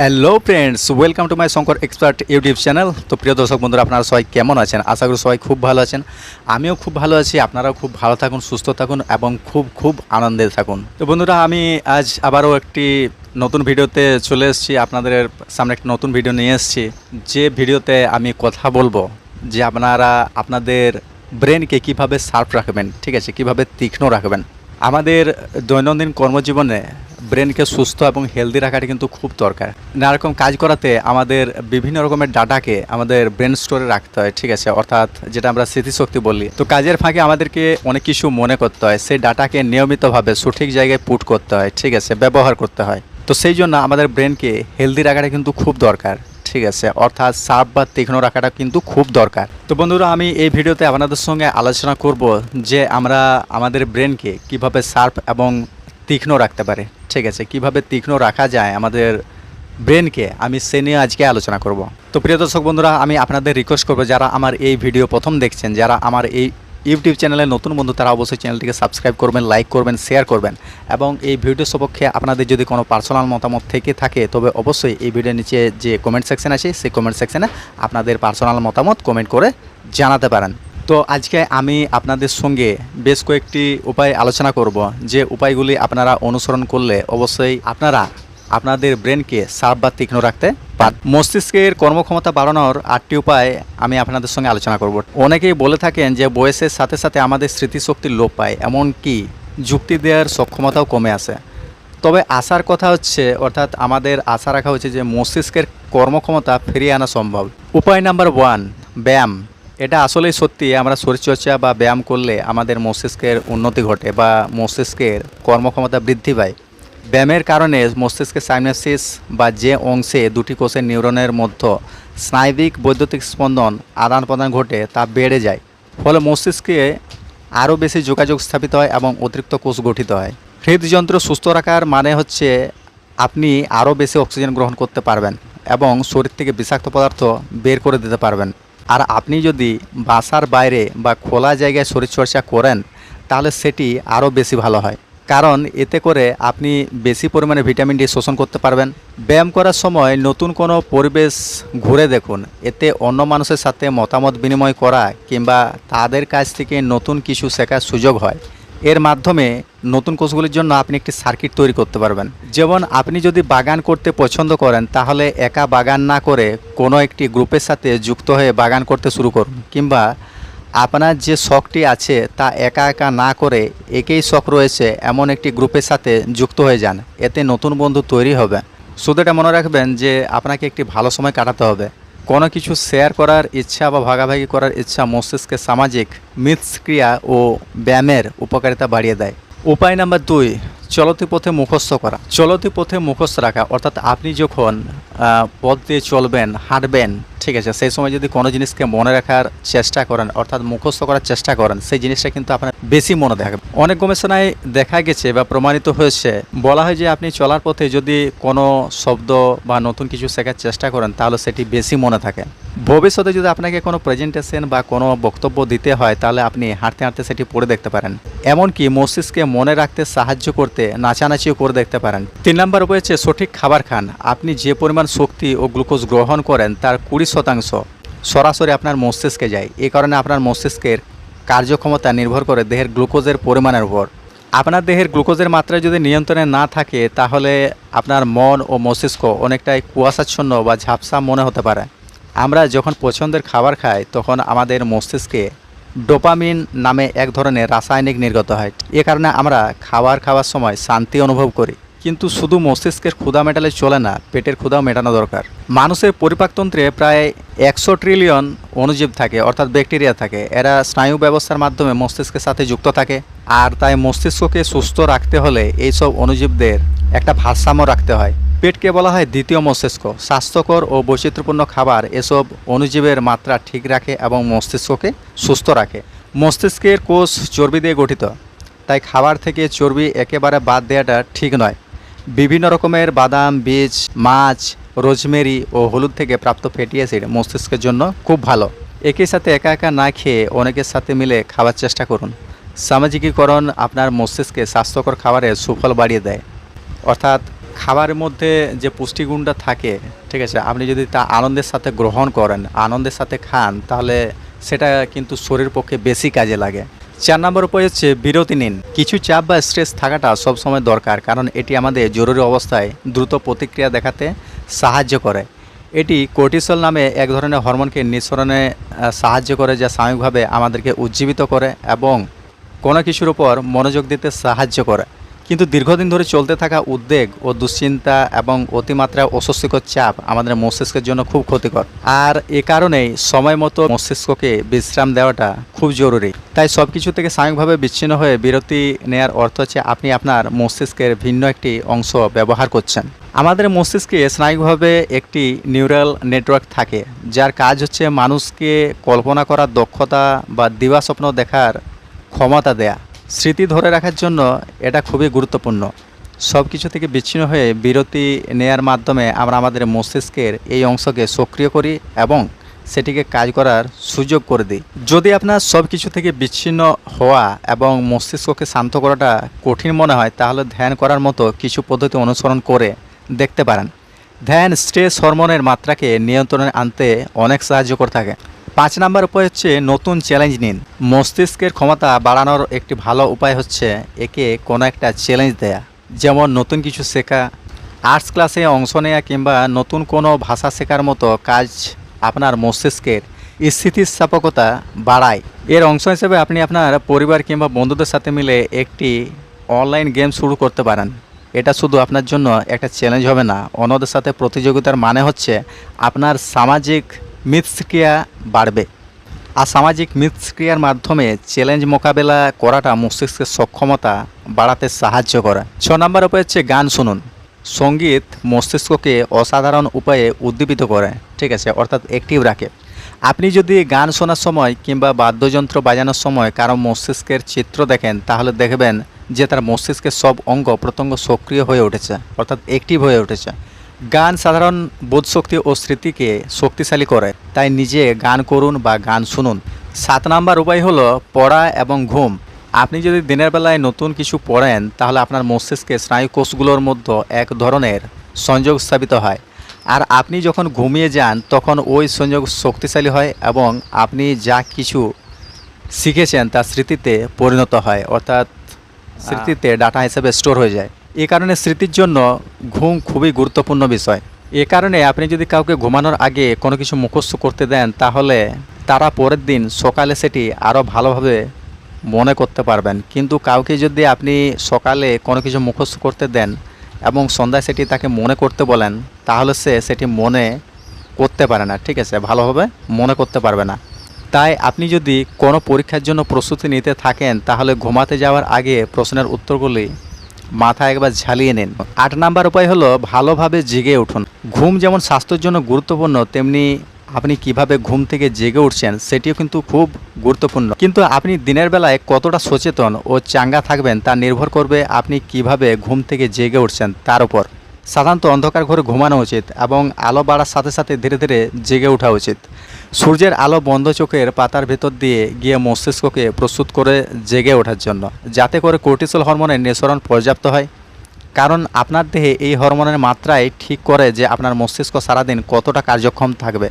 Hello friends welcome to my Shankar expert YouTube channel তো প্রিয় দর্শক বন্ধুরা, আপনারা সবাই কেমন আছেন? আশা করি সবাই খুব ভালো আছেন। আমিও খুব ভালো আছি। আপনারাও খুব ভালো থাকুন, সুস্থ থাকুন এবং খুব খুব আনন্দে থাকুন। তো বন্ধুরা, আমি আজ আবারও একটি নতুন ভিডিওতে চলে এসেছি। আপনাদের সামনে একটি নতুন ভিডিও নিয়ে এসেছি। যে ভিডিওতে আমি কথা বলব, যে আপনারা, আপনাদের ব্রেনকে কীভাবে শার্প রাখবেন, ঠিক আছে? কীভাবে তীক্ষ্ণ রাখবেন? আমাদের দৈনন্দিন কর্মজীবনে ব্রেনকে সুস্থ এবং হেলদি রাখাটা কিন্তু খুব দরকার। নানা রকম কাজ করাতে আমাদের বিভিন্ন রকমের ডাটাকে আমাদের ব্রেন স্টোরে রাখতে হয়, ঠিক আছে? অর্থাৎ যেটা আমরা স্মৃতিশক্তি বলি। তো কাজের ফাঁকে আমাদেরকে অনেক কিছু মনে করতে হয়, সেই ডাটাকে নিয়মিতভাবে সঠিক জায়গায় পুট করতে হয়, ঠিক আছে? ব্যবহার করতে হয়। তো সেই জন্য আমাদের ব্রেনকে হেলদি রাখাটা কিন্তু খুব দরকার। ঠিক আছে, অর্থাৎ সার্প বা তীক্ষ্ণ রাখাটা কিন্তু খুব দরকার। তো বন্ধুরা, আমি এই ভিডিওতে আপনাদের সঙ্গে আলোচনা করব যে আমরা আমাদের ব্রেনকে কীভাবে শার্প এবং তীক্ষ্ণ রাখতে পারে। ঠিক আছে, কীভাবে তীক্ষ্ণ রাখা যায় আমাদের ব্রেনকে, আমি সে নিয়ে আজকে আলোচনা করব। তো প্রিয় দর্শক বন্ধুরা, আমি আপনাদের রিকোয়েস্ট করব, যারা আমার এই ভিডিও প্রথম দেখছেন, যারা আমার এই ইউটিউব চ্যানেলে নতুন বন্ধু তারা অবশ্যই চ্যানেলটিকে সাবস্ক্রাইব করবেন, লাইক করবেন, শেয়ার করবেন এবং এই ভিডিও সপক্ষে আপনাদের যদি কোনো পার্সোনাল মতামত থেকে থাকে, তবে অবশ্যই এই ভিডিওর নিচে যে কমেন্ট সেকশন আছে, সেই কমেন্ট সেকশনে আপনাদের পার্সোনাল মতামত কমেন্ট করে জানাতে পারেন। তো আজকে আমি আপনাদের সঙ্গে বেশ কয়েকটি উপায় আলোচনা করব, যে উপায়গুলি আপনারা অনুসরণ করলে অবশ্যই আপনারা আপনাদের ব্রেনকে শার্প বা তীক্ষ্ণ রাখতে পার মস্তিষ্কের কর্মক্ষমতা বাড়ানোর আটটি উপায় আমি আপনাদের সঙ্গে আলোচনা করব। অনেকেই বলে থাকেন যে বয়সের সাথে সাথে আমাদের স্মৃতিশক্তি লোপ পায়, এমনকি যুক্তি দেওয়ার সক্ষমতাও কমে আসে। তবে আশার কথা হচ্ছে, অর্থাৎ আমাদের আশা রাখা হচ্ছে যে মস্তিষ্কের কর্মক্ষমতা ফিরিয়ে আনা সম্ভব। উপায় নাম্বার ওয়ান, ব্যায়াম। এটা আসলেই সত্যি, আমরা শরীরচর্চা বা ব্যায়াম করলে আমাদের মস্তিষ্কের উন্নতি ঘটে বা মস্তিষ্কের কর্মক্ষমতা বৃদ্ধি পায়। ব্যায়ামের কারণে মস্তিষ্কের সাইনাসিস বা যে অংশে দুটি কোষের নিউরনের মধ্যে স্নায়বিক বৈদ্যুতিক স্পন্দন আদান প্রদান ঘটে তা বেড়ে যায়। ফলে মস্তিষ্কে আরও বেশি যোগাযোগ স্থাপিত হয় এবং অতিরিক্ত কোষ গঠিত হয়। হৃদযন্ত্র সুস্থ রাখার মানে হচ্ছে আপনি আরও বেশি অক্সিজেন গ্রহণ করতে পারবেন এবং শরীর থেকে বিষাক্ত পদার্থ বের করে দিতে পারবেন। আর আপনি যদি বাসার বাইরে বা খোলা জায়গায় শরীরচর্চা করেন, তাহলে সেটি আরও বেশি ভালো হয়। কারণ এতে করে আপনি বেশি পরিমাণে ভিটামিন ডি শোষণ করতে পারবেন। ব্যায়াম করার সময় নতুন কোনো পরিবেশ ঘুরে দেখুন। এতে অন্য মানুষের সাথে মতামত বিনিময় করা কিংবা তাদের কাছ থেকে নতুন কিছু শেখার সুযোগ হয়। এর মাধ্যমে নতুন কোষগুলির জন্য আপনি একটি সার্কিট তৈরি করতে পারবেন। যেমন আপনি যদি বাগান করতে পছন্দ করেন, তাহলে একা বাগান না করে কোনো একটি গ্রুপের সাথে যুক্ত হয়ে বাগান করতে শুরু করুন কিংবা আপনার যে শখটি আছে তা একা একা না করে একেই শখ রয়েছে এমন একটি গ্রুপের সাথে যুক্ত হয়ে যান। এতে নতুন বন্ধু তৈরি হবে। শুধু এটা মনে রাখবেন যে আপনাকে একটি ভালো সময় কাটাতে হবে। কোনো কিছু শেয়ার করার ইচ্ছা বা ভাগাভাগি করার ইচ্ছা মস্তিষ্কের সামাজিক মিথস্ক্রিয়া ও ব্যায়ামের উপকারিতা বাড়িয়ে দেয়। উপায় নাম্বার দুই চলতি পথে মুখস্থ করা, চলতি পথে মুখস্থ রাখা, অর্থাৎ আপনি যখন পথ দিয়ে চলবেন, হাঁটবেন, ঠিক আছে, সেই সময় যদি কোনো জিনিসকে মনে রাখার চেষ্টা করেন, অর্থাৎ মুখস্থ করার চেষ্টা করেন, সেই জিনিসটা কিন্তু আপনার বেশি মনে থাকবে অনেক গবেষণায় দেখা গেছে বা প্রমাণিত হয়েছে, বলা হয় যে আপনি চলার পথে যদি কোনো শব্দ বা নতুন কিছু শেখার চেষ্টা করেন, তাহলে সেটি বেশি মনে থাকে। ভবিষ্যতে যদি আপনাকে কোনো প্রেজেন্টেশন বা কোনো বক্তব্য দিতে হয়, তাহলে আপনি হাঁটতে হাঁটতে সেটি পড়ে দেখতে পারেন। এমনকি মস্তিষ্কে মনে রাখতে সাহায্য করতে, নাচানাচিও করে দেখতে পারেন। তিন নম্বর হচ্ছে সঠিক খাবার খান। আপনি যে পরিমাণ শক্তি ও গ্লুকোজ গ্রহণ করেন, তার কুড়ি শতাংশ সরাসরি আপনার মস্তিষ্কে যায়। এ কারণে আপনার মস্তিষ্কের কার্যক্ষমতা নির্ভর করে দেহের গ্লুকোজের পরিমাণের উপর। আপনার দেহের গ্লুকোজের মাত্রা যদি নিয়ন্ত্রণে না থাকে, তাহলে আপনার মন ও মস্তিষ্ক অনেকটাই কুয়াশাচ্ছন্ন বা ঝাপসা মনে হতে পারে। আমরা যখন পছন্দের খাবার খাই, তখন আমাদের মস্তিষ্কে ডোপামিন নামে এক ধরনের রাসায়নিক নির্গত হয়। এ কারণে আমরা খাবার খাওয়ার সময় শান্তি অনুভব করি। কিন্তু শুধু মস্তিষ্কের ক্ষুধা মেটালে চলে না, পেটের ক্ষুধাও মেটানো দরকার। মানুষের পরিপাকতন্ত্রে প্রায় একশো ট্রিলিয়ন অণুজীব থাকে, অর্থাৎ ব্যাকটেরিয়া থাকে। এরা স্নায়ু ব্যবস্থার মাধ্যমে মস্তিষ্কের সাথে যুক্ত থাকে। আর তাই মস্তিষ্ককে সুস্থ রাখতে হলে এইসব অণুজীবদের একটা ভারসাম্য রাখতে হয়। পেটকে বলা হয় দ্বিতীয় মস্তিষ্ক। স্বাস্থ্যকর ও বৈচিত্র্যপূর্ণ খাবার এসব অণুজীবের মাত্রা ঠিক রাখে এবং মস্তিষ্ককে সুস্থ রাখে। মস্তিষ্কের কোষ চর্বি দিয়ে গঠিত। তাই খাবার থেকে চর্বি একেবারে বাদ দেওয়াটা ঠিক নয়। বিভিন্ন রকমের বাদাম, বীজ, মাছ, রোজমেরি ও হলুদ থেকে প্রাপ্ত ফ্যাটি অ্যাসিড মস্তিষ্কের জন্য খুব ভালো। একই সাথে একা একা না খেয়ে অনেকের সাথে মিলে খাওয়ার চেষ্টা করুন। সামাজিকীকরণ আপনার মস্তিষ্কে স্বাস্থ্যকর খাবারের সুফল বাড়িয়ে দেয়। অর্থাৎ খাবারের মধ্যে যে পুষ্টিগুণটা থাকে, ঠিক আছে, আপনি যদি তা আনন্দের সাথে গ্রহণ করেন, আনন্দের সাথে খান, তাহলে সেটা কিন্তু শরীর পক্ষে বেশি কাজে লাগে। চার নম্বর উপায় হচ্ছে বিরতি নিন। কিছু চাপ বা স্ট্রেস থাকাটা সবসময় দরকার, কারণ এটি আমাদের জরুরি অবস্থায় দ্রুত প্রতিক্রিয়া দেখাতে সাহায্য করে। এটি কোর্টিসল নামে এক ধরনের হরমোনকে নিঃসরণে সাহায্য করে যা সাময়িকভাবে আমাদেরকে উজ্জীবিত করে এবং কোনো কিছুর উপর মনোযোগ দিতে সাহায্য করে। কিন্তু দীর্ঘদিন ধরে চলতে থাকা উদ্বেগ ও দুশ্চিন্তা এবং অতিমাত্রা অস্বস্তিকর চাপ আমাদের মস্তিষ্কের জন্য খুব ক্ষতিকর। আর এ কারণেই সময় মতো মস্তিষ্ককে বিশ্রাম দেওয়াটা খুব জরুরি। তাই সব কিছু থেকে সাময়িকভাবে বিচ্ছিন্ন হয়ে বিরতি নেয়ার অর্থ হচ্ছে আপনি আপনার মস্তিষ্কের ভিন্ন একটি অংশ ব্যবহার করছেন। আমাদের মস্তিষ্কে স্নায়ুভাবে একটি নিউরাল নেটওয়ার্ক থাকে, যার কাজ হচ্ছে মানুষকে কল্পনা করার দক্ষতা বা দিবা স্বপ্ন দেখার ক্ষমতা দেয়া। স্মৃতি ধরে রাখার জন্য এটা খুবই গুরুত্বপূর্ণ। সব কিছু থেকে বিচ্ছিন্ন হয়ে বিরতি নেয়ার মাধ্যমে আমরা আমাদের মস্তিষ্কের এই অংশকে সক্রিয় করি এবং সেটিকে কাজ করার সুযোগ করে দিই। যদি আপনার সব কিছু থেকে বিচ্ছিন্ন হওয়া এবং মস্তিষ্ককে শান্ত করাটা কঠিন মনে হয়, তাহলে ধ্যান করার মতো কিছু পদ্ধতি অনুসরণ করে দেখতে পারেন। ধ্যান স্ট্রেস হরমোনের মাত্রাকে নিয়ন্ত্রণে আনতে অনেক সাহায্য করে থাকে। পাঁচ নাম্বার উপায় হচ্ছে নতুন চ্যালেঞ্জ নিন। মস্তিষ্কের ক্ষমতা বাড়ানোর একটি ভালো উপায় হচ্ছে একে কোনো একটা চ্যালেঞ্জ দেয়া। যেমন নতুন কিছু শেখা আর্টস ক্লাসে অংশ নেওয়া কিংবা নতুন কোনো ভাষা শেখার মতো কাজ আপনার মস্তিষ্কের স্থিতিস্থাপকতা বাড়ায়। এর অংশ হিসেবে আপনি আপনার পরিবার কিংবা বন্ধুদের সাথে মিলে একটি অনলাইন গেম শুরু করতে পারেন। এটা শুধু আপনার জন্য একটা চ্যালেঞ্জ হবে না, অন্যদের সাথে প্রতিযোগিতার মানে হচ্ছে আপনার সামাজিক মিথস্ক্রিয়া বাড়বে। আর সামাজিক মিথস্ক্রিয়ার মাধ্যমে চ্যালেঞ্জ মোকাবেলা করাটা মস্তিষ্কের সক্ষমতা বাড়াতে সাহায্য করে। ছ নম্বর উপায় হচ্ছে গান শুনুন। সংগীত মস্তিষ্ককে অসাধারণ উপায়ে উদ্দীপিত করে, ঠিক আছে, অর্থাৎ অ্যাক্টিভ রাখে। আপনি যদি গান শোনার সময় কিংবা বাদ্যযন্ত্র বাজানোর সময় কারও মস্তিষ্কের চিত্র দেখেন, তাহলে দেখবেন যে তার মস্তিষ্কের সব অঙ্গ প্রত্যঙ্গ সক্রিয় হয়ে উঠেছে, অর্থাৎ অ্যাক্টিভ হয়ে উঠেছে। গান সাধারণ বোধশক্তি ও স্মৃতিকে শক্তিশালী করে। তাই নিজে গান করুন বা গান শুনুন। সাত নাম্বার উপায় হলো পড়া এবং ঘুম। আপনি যদি দিনের বেলায় নতুন কিছু পড়েন তাহলে আপনার মস্তিষ্কে স্নায়ুকোষগুলোর মধ্যে এক ধরনের সংযোগ স্থাপিত হয়। আর আপনি যখন ঘুমিয়ে যান তখন ওই সংযোগ শক্তিশালী হয় এবং আপনি যা কিছু শিখেছেন তা স্মৃতিতে পরিণত হয়। অর্থাৎ স্মৃতিতে ডাটা হিসেবে স্টোর হয়ে যায়। এ কারণে স্মৃতির জন্য ঘুম খুবই গুরুত্বপূর্ণ বিষয়। এ কারণে আপনি যদি কাউকে ঘুমানোর আগে কোনো কিছু মুখস্থ করতে দেন, তাহলে তারা পরের দিন সকালে সেটি আরও ভালোভাবে মনে করতে পারবেন। কিন্তু কাউকে যদি আপনি সকালে কোনো কিছু মুখস্থ করতে দেন এবং সন্ধ্যায় সেটি তাকে মনে করতে বলেন, তাহলে সে সেটি মনে করতে পারে না। ঠিক আছে? ভালোভাবে মনে করতে পারবে না। তাই আপনি যদি কোনো পরীক্ষার জন্য প্রস্তুতি নিতে থাকেন, তাহলে ঘুমাতে যাওয়ার আগে প্রশ্নের উত্তরগুলি মাথায় একবার ঝালিয়ে নিন। আট নাম্বার উপায় হলো ভালোভাবে জেগে উঠুন। ঘুম যেমন স্বাস্থ্যের জন্য গুরুত্বপূর্ণ, তেমনি আপনি কীভাবে ঘুম থেকে জেগে উঠছেন সেটিও কিন্তু খুব গুরুত্বপূর্ণ। কিন্তু আপনি দিনের বেলায় কতটা সচেতন ও চাঙ্গা থাকবেন তা নির্ভর করবে আপনি কীভাবে ঘুম থেকে জেগে উঠছেন তার উপর। সাধারণত অন্ধকার ঘরে ঘুমানো উচিত এবং আলো বাড়ার সাথে সাথে ধীরে ধীরে জেগে ওঠা উচিত। সূর্যের আলো বন্ধ চোখের পাতার ভেতর দিয়ে গিয়ে মস্তিষ্ককে প্রস্তুত করে জেগে ওঠার জন্য, যাতে করে কোর্টিসল হরমোনের নিঃসরণ পর্যাপ্ত হয়। কারণ আপনার দেহে এই হরমোনের মাত্রায় ঠিক করে যে আপনার মস্তিষ্ক সারাদিন কতটা কার্যক্ষম থাকবে।